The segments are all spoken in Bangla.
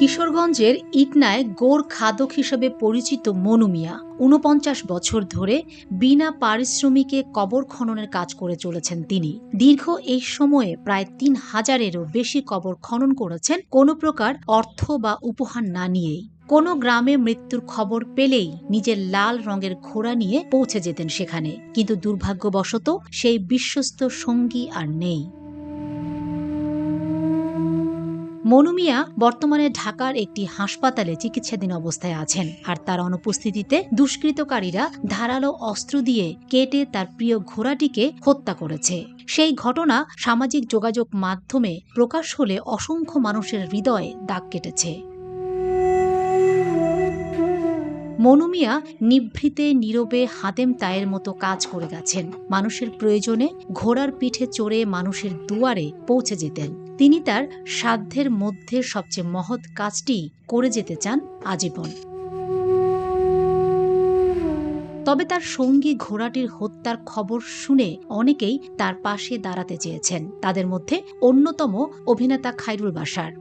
কিশোরগঞ্জের ইটনায় গোর খাদক হিসেবে পরিচিত মনু মিয়া, ঊনপঞ্চাশ বছর ধরে বিনা পারিশ্রমিকে কবর খননের কাজ করে চলেছেন তিনি। দীর্ঘ এই সময়ে প্রায় তিন হাজারেরও বেশি কবর খনন করেছেন কোনো প্রকার অর্থ বা উপহার না নিয়েই। কোনো গ্রামে মৃত্যুর খবর পেলেই নিজের লাল রঙের ঘোড়া নিয়ে পৌঁছে যেতেন সেখানে। কিন্তু দুর্ভাগ্যবশত সেই বিশ্বস্ত সঙ্গী আর নেই। মনুমিয়া বর্তমানে ঢাকার একটি হাসপাতালে চিকিৎসাধীন অবস্থায় আছেন আর তার অনুপস্থিতিতে দুষ্কৃতকারীরা ধারালো অস্ত্র দিয়ে কেটে তার প্রিয় ঘোড়াটিকে হত্যা করেছে। সেই ঘটনা সামাজিক যোগাযোগ মাধ্যমে প্রকাশ হলে অসংখ্য মানুষের হৃদয়ে দাগ কেটেছে। মনুমিয়া নিভৃতে, নীরবে হাতেম তায়ের মতো কাজ করে গেছেন। মানুষের প্রয়োজনে ঘোড়ার পিঠে চড়ে মানুষের দুয়ারে পৌঁছে যেতেন। তিনি তার সাধ্যের মধ্যে সবচেয়ে মহৎ কাজটি করে যেতে চান আজীবন। তবে তার সঙ্গী ঘোড়াটির হত্যার খবর শুনে অনেকেই তার পাশে দাঁড়াতে চেয়েছেন। তাদের মধ্যে অন্যতম অভিনেতা খাইরুল বাসার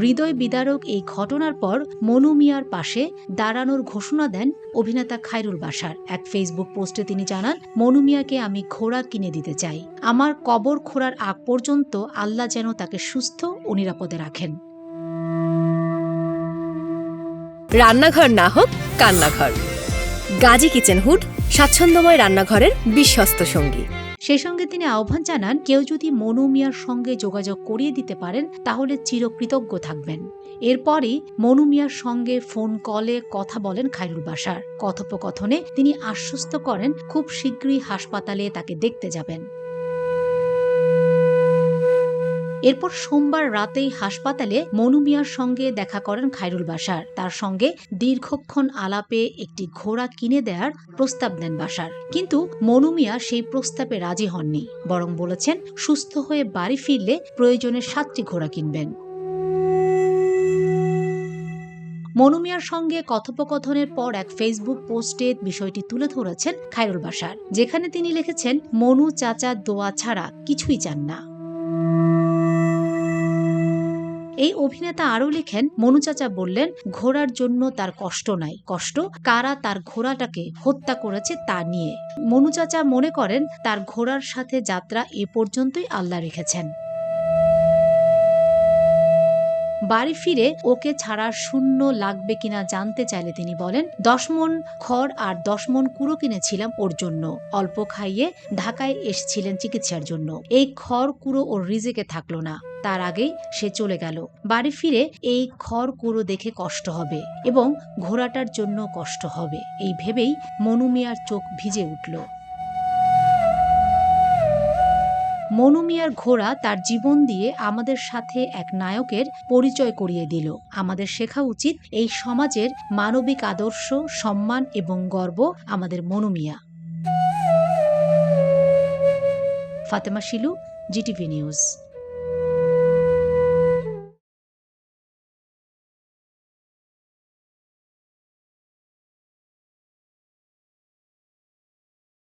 হৃদয় বিদারক এই ঘটনার পর মনু মিয়ার পাশে দাঁড়ানোর ঘোষণা দেন অভিনেতা খায়রুল বাসার এক ফেসবুক পোস্টে তিনি জানান, মনু মিয়াকে আমি ঘোড়া কিনে দিতে চাই। আমার কবর খোঁড়ার আগ পর্যন্ত আল্লাহ যেন তাকে সুস্থ ও নিরাপদে রাখেন। রান্নাঘর না হোক, কান্নাঘর। গাজী কিচেন হুড স্বাচ্ছন্দ্যময় রান্নাঘরের বিশ্বস্ত সঙ্গী। সেই সঙ্গে তিনি আহ্বান জানান, কেউ যদি মনু মিয়ার সঙ্গে যোগাযোগ করিয়ে দিতে পারেন, তাহলে চিরকৃতজ্ঞ থাকবেন। এরপরই মনু মিয়ার সঙ্গে ফোন কলে কথা বলেন খাইরুল বাসার কথোপকথনে তিনি আশ্বস্ত করেন, খুব শীঘ্রই হাসপাতালে তাকে দেখতে যাবেন। এরপর সোমবার রাতেই হাসপাতালে মনু মিয়ার সঙ্গে দেখা করেন খাইরুল বাসার তার সঙ্গে দীর্ঘক্ষণ আলাপে একটি ঘোড়া কিনে দেওয়ার প্রস্তাব দেন বাসার কিন্তু মনু মিয়া সেই প্রস্তাবে রাজি হননি, বরং বলেছেন, সুস্থ হয়ে বাড়ি ফিরলে প্রয়োজনে সাতটি ঘোড়া কিনবেন। মনু মিয়ার সঙ্গে কথোপকথনের পর এক ফেসবুক পোস্টে বিষয়টি তুলে ধরেছেন খাইরুল বাসার যেখানে তিনি লিখেছেন, মনু চাচা দোয়া ছাড়া কিছুই চান না। এই অভিনেতা আরও লিখেন, মনু চাচা বললেন, ঘোড়ার জন্য তার কষ্ট নাই। কষ্ট? কারা তার ঘোড়াটাকে হত্যা করেছে তা নিয়ে। মনু চাচা মনে করেন, তার ঘোড়ার সাথে যাত্রা এ পর্যন্তই আল্লাহ রেখেছেন। বাড়ি ফিরে ওকে ছাড়ার শূন্য লাগবে কিনা জানতে চাইলে তিনি বলেন, দশ মন খড় আর দশ মন কুড়ো কিনেছিলাম ওর জন্য। অল্প খাইয়ে ঢাকায় এসেছিলেন চিকিৎসার জন্য। এই খড় কুড়ো ওর রিজেকে থাকল না। তার আগেই সে চলে গেল। বাড়ি ফিরে এই খড় কুড়ো দেখে কষ্ট হবে এবং ঘোড়াটার জন্য কষ্ট হবে। এই ভেবেই মনুমিয়ার চোখ ভিজে উঠল। মনুমিয়ার ঘোড়া তার জীবন দিয়ে আমাদের সাথে এক নায়কের পরিচয় করিয়ে দিল। আমাদের শেখা উচিত এই সমাজের মানবিক আদর্শ, সম্মান এবং গর্ব আমাদের মনুমিয়া ফাতেমা শিলু, জিটিভি নিউজ।